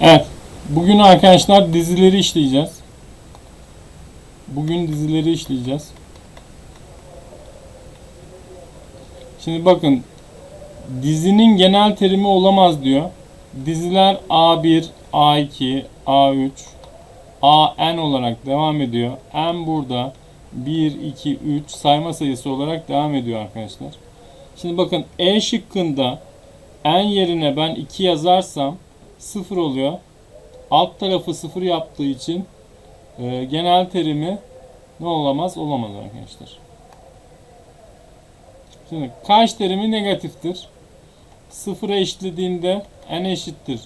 Evet. Bugün arkadaşlar dizileri işleyeceğiz. Bugün dizileri işleyeceğiz. Şimdi bakın dizinin genel terimi olamaz diyor. Diziler A1, A2, A3, AN olarak devam ediyor. N burada 1, 2, 3 sayma sayısı olarak devam ediyor arkadaşlar. Şimdi bakın E şıkkında N yerine ben 2 yazarsam 0 oluyor. Alt tarafı 0 yaptığı için e, genel terimi ne olamaz? Olamaz arkadaşlar. Şimdi kaç terimi negatiftir? 0'a eşitlediğimde n eşittir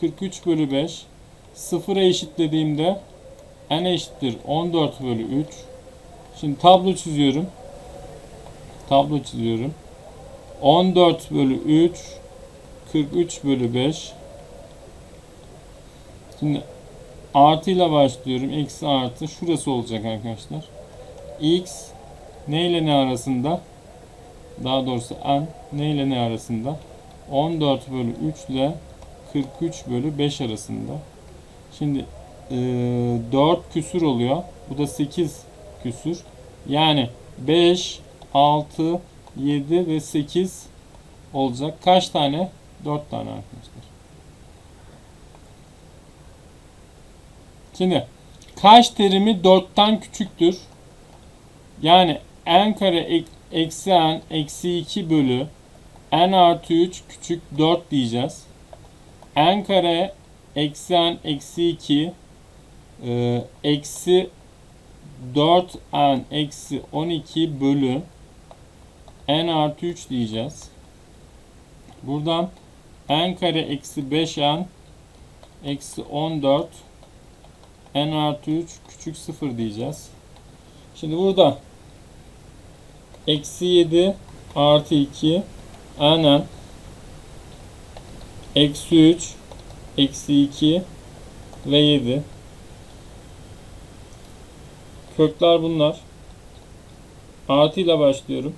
43 bölü 5. 0'a eşitlediğimde n eşittir 14 bölü 3. Şimdi tablo çiziyorum. Tablo çiziyorum. 14 bölü 3 43 bölü 5 Şimdi artıyla başlıyorum. Eksi artı. Şurası olacak arkadaşlar. X ne ile ne arasında? Daha doğrusu n ne ile ne arasında? 14 bölü 3 ile 43 bölü 5 arasında. Şimdi e, 4 küsür oluyor. Bu da 8 küsür. Yani 5, 6, 7 ve 8 olacak. Kaç tane? 4 tane arkadaşlar. Şimdi kaç terimi 4'ten küçüktür? Yani n kare ek- eksi n eksi 2 bölü n artı 3 küçük 4 diyeceğiz. n kare eksi n eksi 2 e, eksi 4n eksi 12 bölü n artı 3 diyeceğiz. Buradan n kare eksi 5n eksi 14 n artı 3 küçük 0 diyeceğiz. Şimdi burada eksi 7 artı 2 n eksi 3 eksi 2 ve 7 kökler bunlar. Artı ile başlıyorum.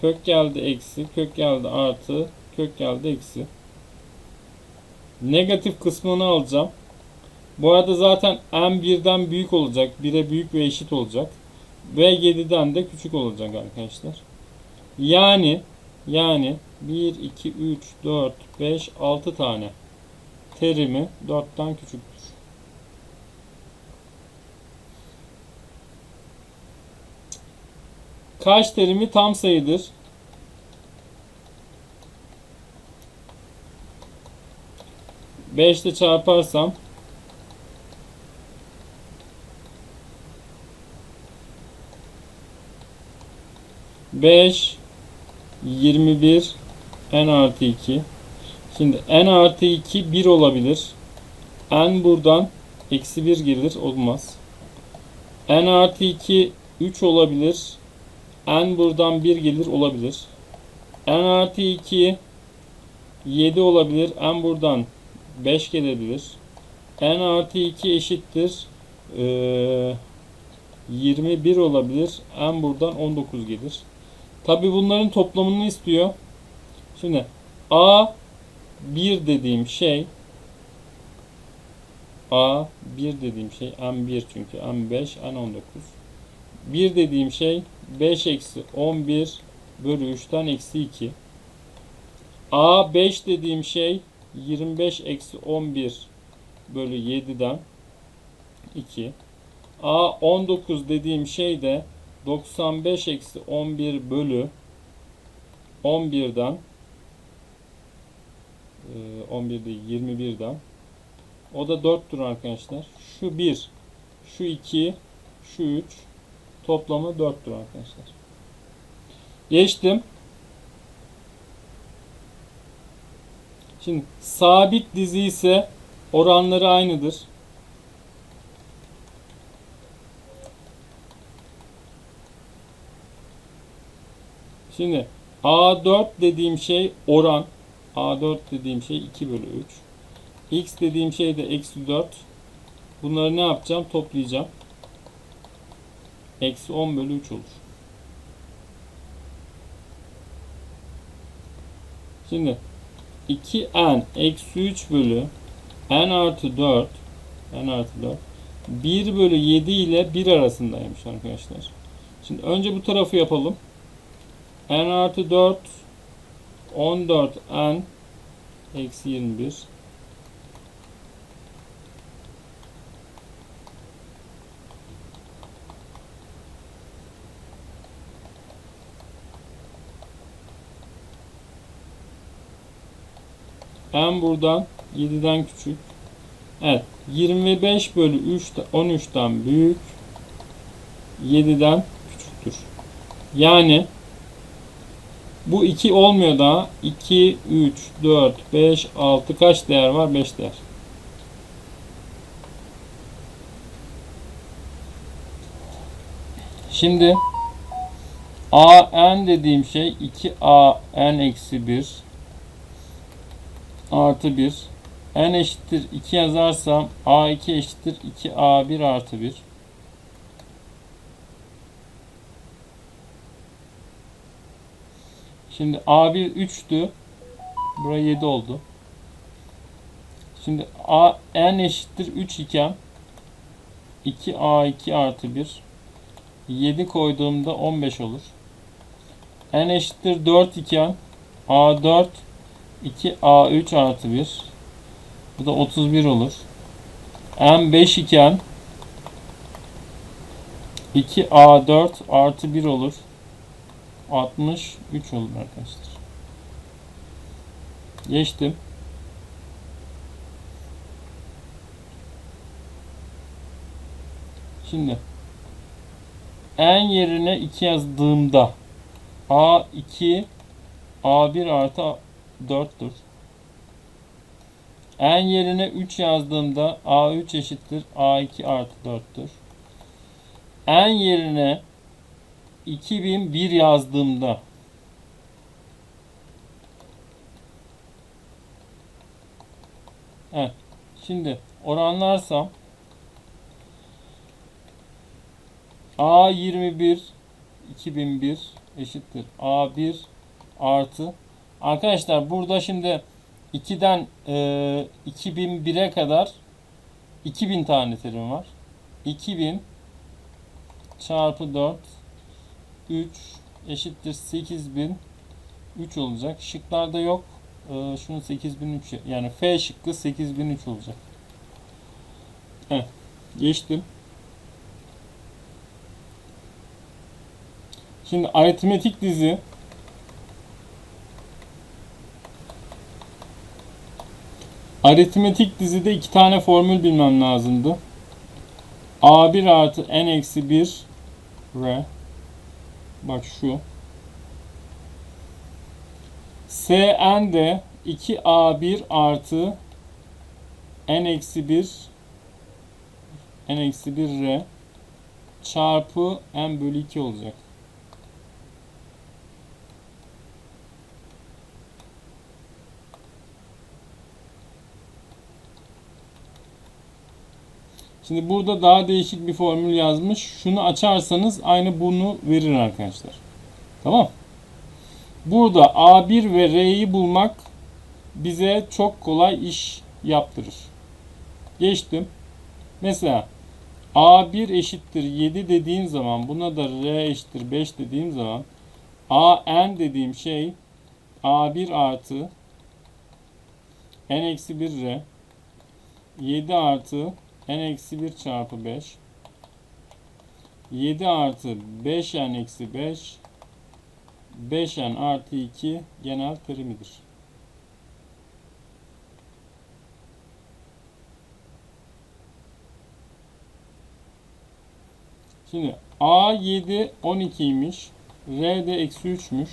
Kök geldi eksi kök geldi artı kök geldi eksi. Negatif kısmını alacağım bu arada zaten n birden büyük olacak. 1'e büyük ve eşit olacak. Ve 7'den de küçük olacak arkadaşlar. Yani yani 1, 2, 3, 4, 5, 6 tane terimi 4'ten küçüktür. Kaç terimi tam sayıdır? Beşle çarparsam 5 21 n artı 2 şimdi n artı 2 1 olabilir. N buradan eksi 1 gelir olmaz. N artı 2 3 olabilir. N buradan 1 gelir olabilir. N artı 2 7 olabilir. N buradan 5 gelebilir. N artı 2 eşittir Ee, 21 olabilir. N buradan 19 gelir Tabi bunların toplamını istiyor. Şimdi A 1 dediğim şey A 1 dediğim şey M1 çünkü M5 N19 1 dediğim şey 5 eksi 11 bölü 3'ten eksi 2 A 5 dediğim şey 25 eksi 11 bölü 7'den 2 A 19 dediğim şey de 95 eksi 11 bölü 11'den e, 11 değil 21'den o da 4'tür arkadaşlar. Şu 1, şu 2, şu 3 toplamı 4'tür arkadaşlar. Geçtim. Şimdi sabit dizi ise oranları aynıdır. Şimdi A4 dediğim şey oran. A4 dediğim şey 2 bölü 3. X dediğim şey de eksi 4. Bunları ne yapacağım? Toplayacağım. Eksi 10 bölü 3 olur. Şimdi 2n eksi 3 bölü n artı 4 n artı 4 1 bölü 7 ile 1 arasındaymış arkadaşlar. Şimdi önce bu tarafı yapalım. N artı 4 14 n eksi 21 n buradan 7'den küçük. Evet. 25 bölü 3 13'ten büyük. 7'den küçüktür. Yani bu 2 olmuyor daha. 2, 3, 4, 5, 6 kaç değer var? 5 değer. Şimdi a n dediğim şey 2a n eksi 1 artı 1 n eşittir 2 yazarsam a2 eşittir 2a1 artı 1 Şimdi A1 3'tü. Buraya 7 oldu. Şimdi A n eşittir 3 iken 2A2 artı 1 7 koyduğumda 15 olur. n eşittir 4 iken A4 2A3 artı 1 bu da 31 olur. n 5 iken 2A4 artı 1 olur. 63 olur arkadaşlar. Geçtim. Şimdi n yerine 2 yazdığımda a2 a1 artı 4'tür. n yerine 3 yazdığımda a3 eşittir a2 artı 4'tür. n yerine 2001 yazdığımda Evet. Şimdi oranlarsam A21 2001 eşittir A1 artı Arkadaşlar burada şimdi 2'den e, 2001'e kadar 2000 tane terim var. 2000 çarpı 4 3 eşittir 8000 3 olacak. Şıklarda yok. Ee, şunun 8003 yani F şıkkı 8003 olacak. Evet. Geçtim. Şimdi aritmetik dizi Aritmetik dizide iki tane formül bilmem lazımdı. A1 artı n eksi 1 R Bak şu. Sn de 2a1 artı n eksi 1 n eksi 1 r çarpı n bölü 2 olacak. Şimdi burada daha değişik bir formül yazmış. Şunu açarsanız aynı bunu verir arkadaşlar. Tamam. Burada A1 ve R'yi bulmak bize çok kolay iş yaptırır. Geçtim. Mesela A1 eşittir 7 dediğim zaman buna da R eşittir 5 dediğim zaman AN dediğim şey A1 artı N eksi 1 R 7 artı n eksi 1 çarpı 5 7 artı 5n eksi 5 5n artı 2 genel terimidir. Şimdi A7 12'ymiş. R de eksi 3'müş.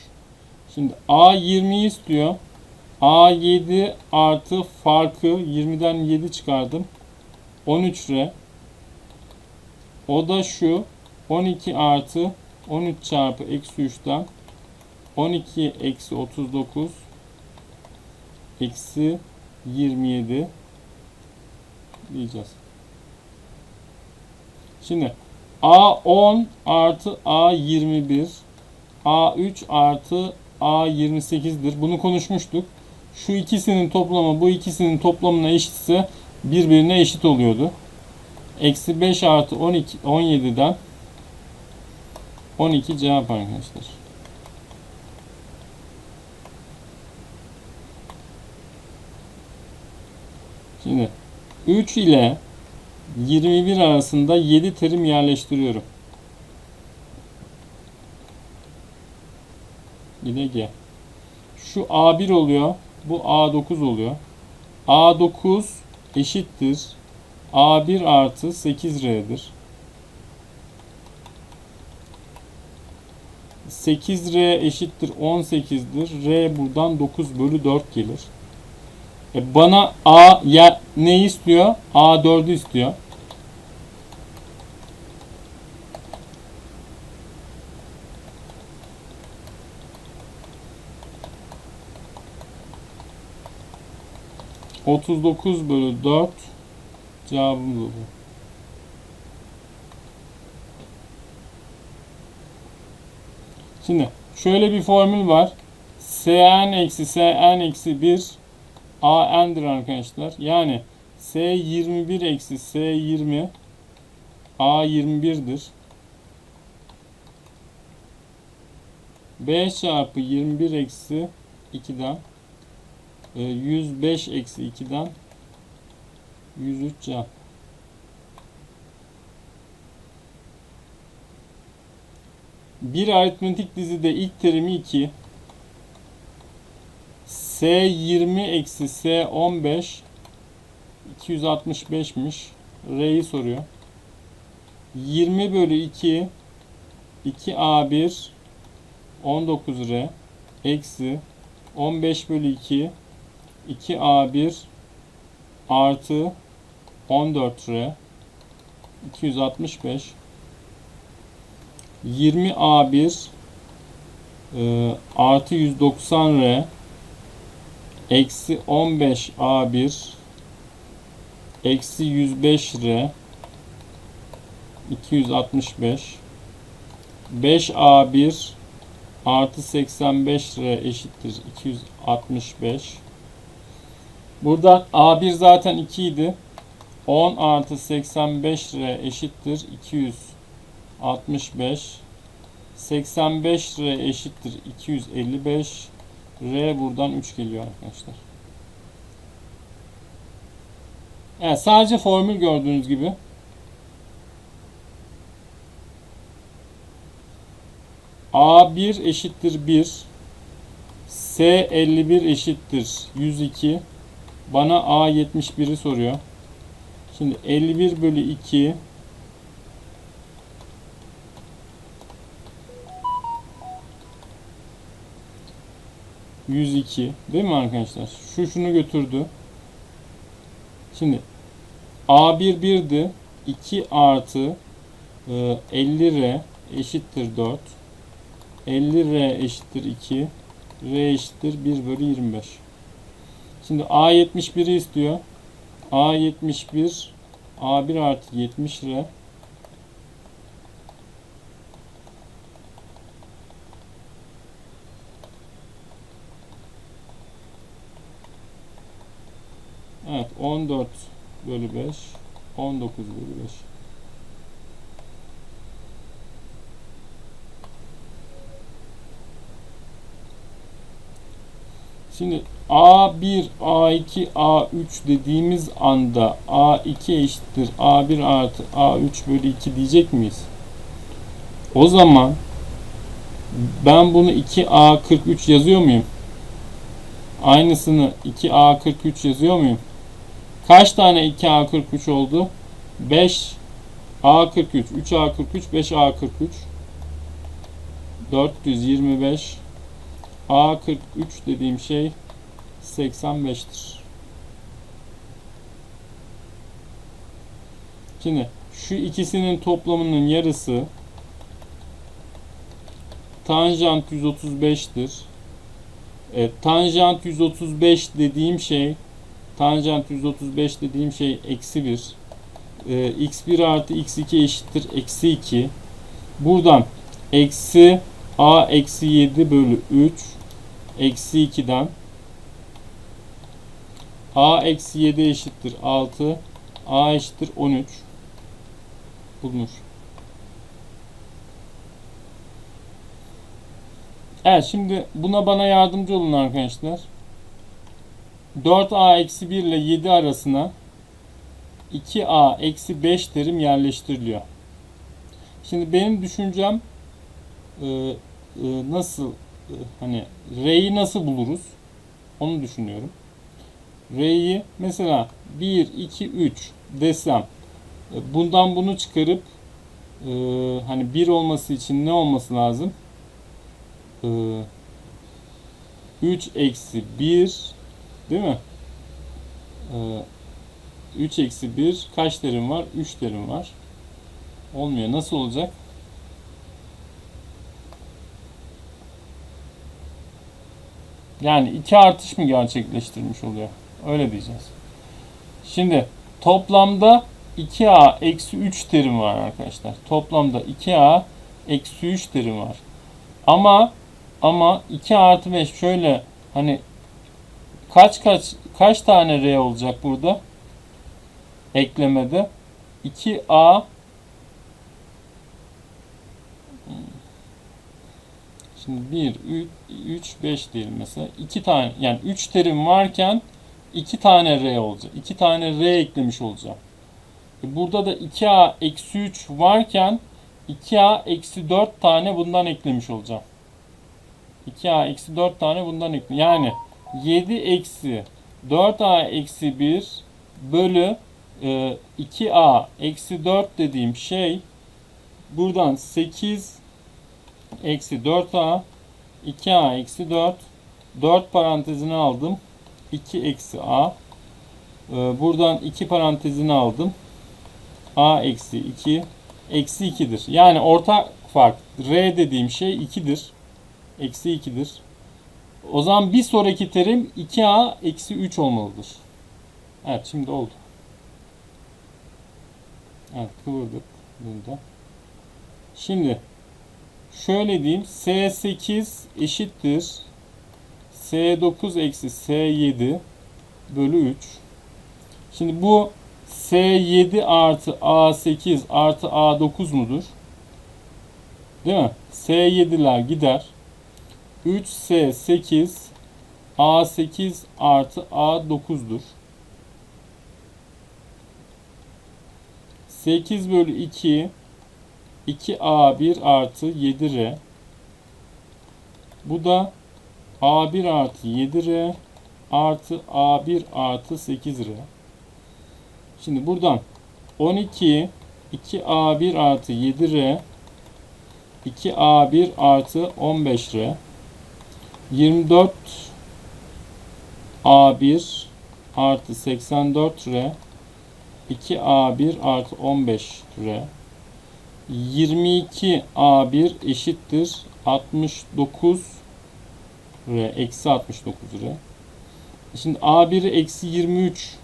Şimdi A20'yi istiyor. A7 artı farkı 20'den 7 çıkardım. 13 R. O da şu 12 artı 13 çarpı eksi 3'ten 12 eksi 39 eksi 27 diyeceğiz. Şimdi A10 artı A21 A3 artı A28'dir. Bunu konuşmuştuk. Şu ikisinin toplamı bu ikisinin toplamına eşitse birbirine eşit oluyordu. Eksi 5 artı 12, 17'den 12 cevap arkadaşlar. Şimdi 3 ile 21 arasında 7 terim yerleştiriyorum. De G. Şu A1 oluyor. Bu A9 oluyor. A9 eşittir. A1 artı 8R'dir. 8R eşittir 18'dir. R buradan 9 bölü 4 gelir. E bana A ya ne istiyor? A4'ü istiyor. Otuz dokuz bölü dört cevabımız oluyor. Şimdi şöyle bir formül var. Sn eksi Sn eksi 1 AN'dir arkadaşlar. Yani S21 eksi S20 A21'dir. 5 çarpı 21 eksi 2'den e, 105 eksi 2'den 103 cevap. Bir aritmetik dizide ilk terimi 2, S20 eksi S15 265'miş. R'yi soruyor. 20 bölü 2 2A1 19R eksi 15 bölü 2 2A1 artı 14R 265 20A1 e, artı 190R eksi 15A1 eksi 105R 265 5A1 artı 85R eşittir 265 Burada A1 zaten 2 idi. 10 artı 85R eşittir 265 85R eşittir 255 R buradan 3 geliyor arkadaşlar. Evet sadece formül gördüğünüz gibi. A1 eşittir 1. S51 eşittir 102. Bana A71'i soruyor. Şimdi 51 bölü 2 102 değil mi arkadaşlar? Şu şunu götürdü. Şimdi A1 1'di. 2 artı e, 50R eşittir 4. 50R eşittir 2. R eşittir 1 bölü 25. Şimdi A71'i istiyor. A71 A1 artı 70R Evet 14 bölü 5 19 bölü 5 Şimdi A1, A2, A3 dediğimiz anda A2 eşittir A1 artı A3 bölü 2 diyecek miyiz? O zaman ben bunu 2A43 yazıyor muyum? Aynısını 2A43 yazıyor muyum? Kaç tane 2A43 oldu? 5 A43, 3A43, 5A43 425 A43 dediğim şey 85'tir. Şimdi şu ikisinin toplamının yarısı tanjant 135'tir. E, tanjant 135 dediğim şey tanjant 135 dediğim şey eksi 1. E, x1 artı x2 eşittir eksi 2. Buradan eksi a eksi 7 bölü 3 eksi 2'den A eksi 7 eşittir 6. A eşittir 13. Bulunur. Evet şimdi buna bana yardımcı olun arkadaşlar. 4a eksi 1 ile 7 arasına 2a eksi 5 terim yerleştiriliyor. Şimdi benim düşüncem e, e, nasıl hani r'yi nasıl buluruz? Onu düşünüyorum. R'yi mesela 1, 2, 3 desem e, bundan bunu çıkarıp e, hani 1 olması için ne olması lazım? E, 3 eksi 1 değil mi? E, 3 eksi 1 kaç terim var? 3 terim var. Olmuyor. Nasıl olacak? Yani iki artış mı gerçekleştirmiş oluyor? Öyle diyeceğiz. Şimdi toplamda 2a eksi 3 terim var arkadaşlar. Toplamda 2a eksi 3 terim var. Ama ama 2 artı 5 şöyle hani kaç kaç kaç tane r olacak burada? Eklemede 2a Şimdi 1, 3, 3, 5 diyelim mesela. 2 tane yani 3 terim varken 2 tane R olacak. 2 tane R eklemiş olacağım. E burada da 2A eksi 3 varken 2A eksi 4 tane bundan eklemiş olacağım. 2A eksi 4 tane bundan ekle. Yani 7 eksi 4A eksi 1 bölü e, 2A eksi 4 dediğim şey buradan 8 eksi 4a 2a eksi 4 4 parantezini aldım. 2 eksi a. Ee, buradan 2 parantezini aldım. A eksi 2 eksi 2'dir yani ortak fark r dediğim şey 2'dir eksi 2'dir o zaman bir sonraki terim 2a eksi 3 olmalıdır. Evet şimdi oldu. Evet kıvırdık burada şimdi Şöyle diyeyim. S8 eşittir. S9 eksi S7 bölü 3. Şimdi bu S7 artı A8 artı A9 mudur? Değil mi? S7'ler gider. 3S8 A8 artı A9'dur. 8 bölü 2 2A1 artı 7R. Bu da A1 artı 7R artı A1 artı 8R. Şimdi buradan 12 2A1 artı 7R 2A1 artı 15R 24 A1 artı 84R 2A1 artı 15R 22 A1 eşittir 69 R eksi 69 R. Şimdi A1'i eksi 23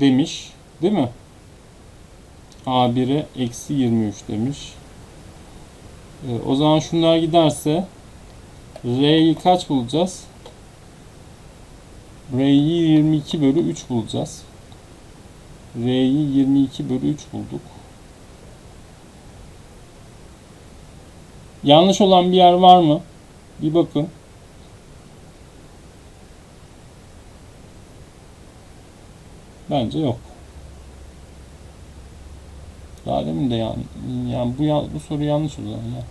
demiş. Değil mi? A1'e eksi 23 demiş. Ee, o zaman şunlar giderse R'yi kaç bulacağız? R'yi 22 bölü 3 bulacağız. R'yi 22 bölü 3 bulduk. Yanlış olan bir yer var mı? Bir bakın. Bence yok. Daha demin de yani, yani bu, bu soru yanlış o zaman ya.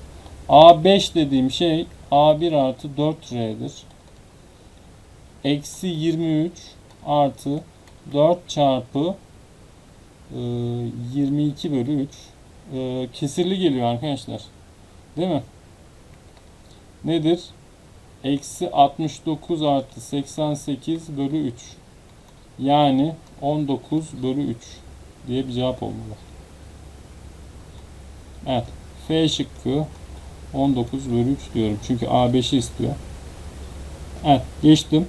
A5 dediğim şey A1 artı 4R'dir. Eksi 23 artı 4 çarpı e, 22 bölü 3 e, kesirli geliyor arkadaşlar. Değil mi? Nedir? Eksi 69 artı 88 bölü 3. Yani 19 bölü 3 diye bir cevap olmalı. Evet. F şıkkı 19 bölü 3 diyorum. Çünkü A5'i istiyor. Evet. Geçtim.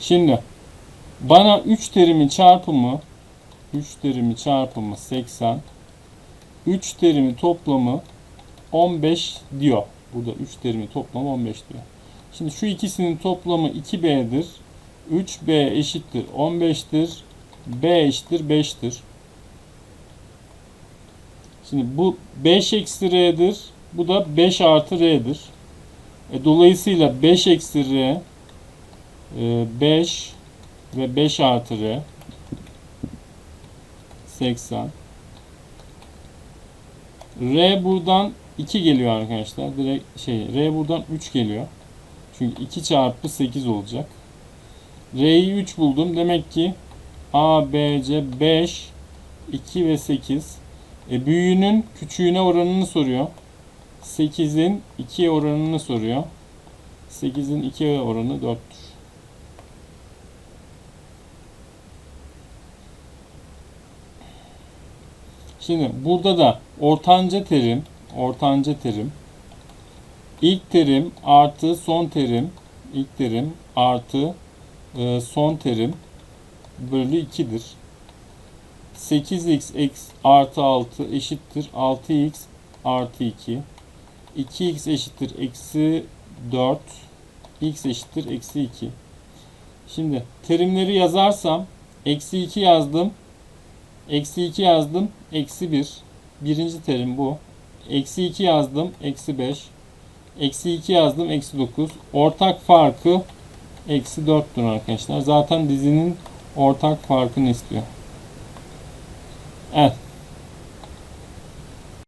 Şimdi bana 3 terimin çarpımı 3 terimi çarpımı 80. 3 terimi toplamı 15 diyor. Burada 3 terimi toplamı 15 diyor. Şimdi şu ikisinin toplamı 2B'dir. 3B eşittir 15'tir. B eşittir 5'tir. Şimdi bu 5 eksi R'dir. Bu da 5 artı R'dir. E, dolayısıyla 5 eksi R e, 5 ve 5 artı R 80 R buradan 2 geliyor arkadaşlar. Direkt şey R buradan 3 geliyor. Çünkü 2 çarpı 8 olacak. R'yi 3 buldum. Demek ki A, B, C 5, 2 ve 8. E, büyüğünün küçüğüne oranını soruyor. 8'in 2'ye oranını soruyor. 8'in 2'ye oranı 4'tür. Şimdi burada da ortanca terim, ortanca terim, ilk terim artı son terim, ilk terim artı e, son terim bölü 2'dir. 8x eksi artı 6 eşittir 6x artı 2. 2x eşittir eksi 4. x eşittir eksi 2. Şimdi terimleri yazarsam eksi 2 yazdım. Eksi 2 yazdım. Eksi 1. Birinci terim bu. Eksi 2 yazdım. Eksi 5. Eksi 2 yazdım. Eksi 9. Ortak farkı eksi 4'tür arkadaşlar. Zaten dizinin ortak farkını istiyor. Evet.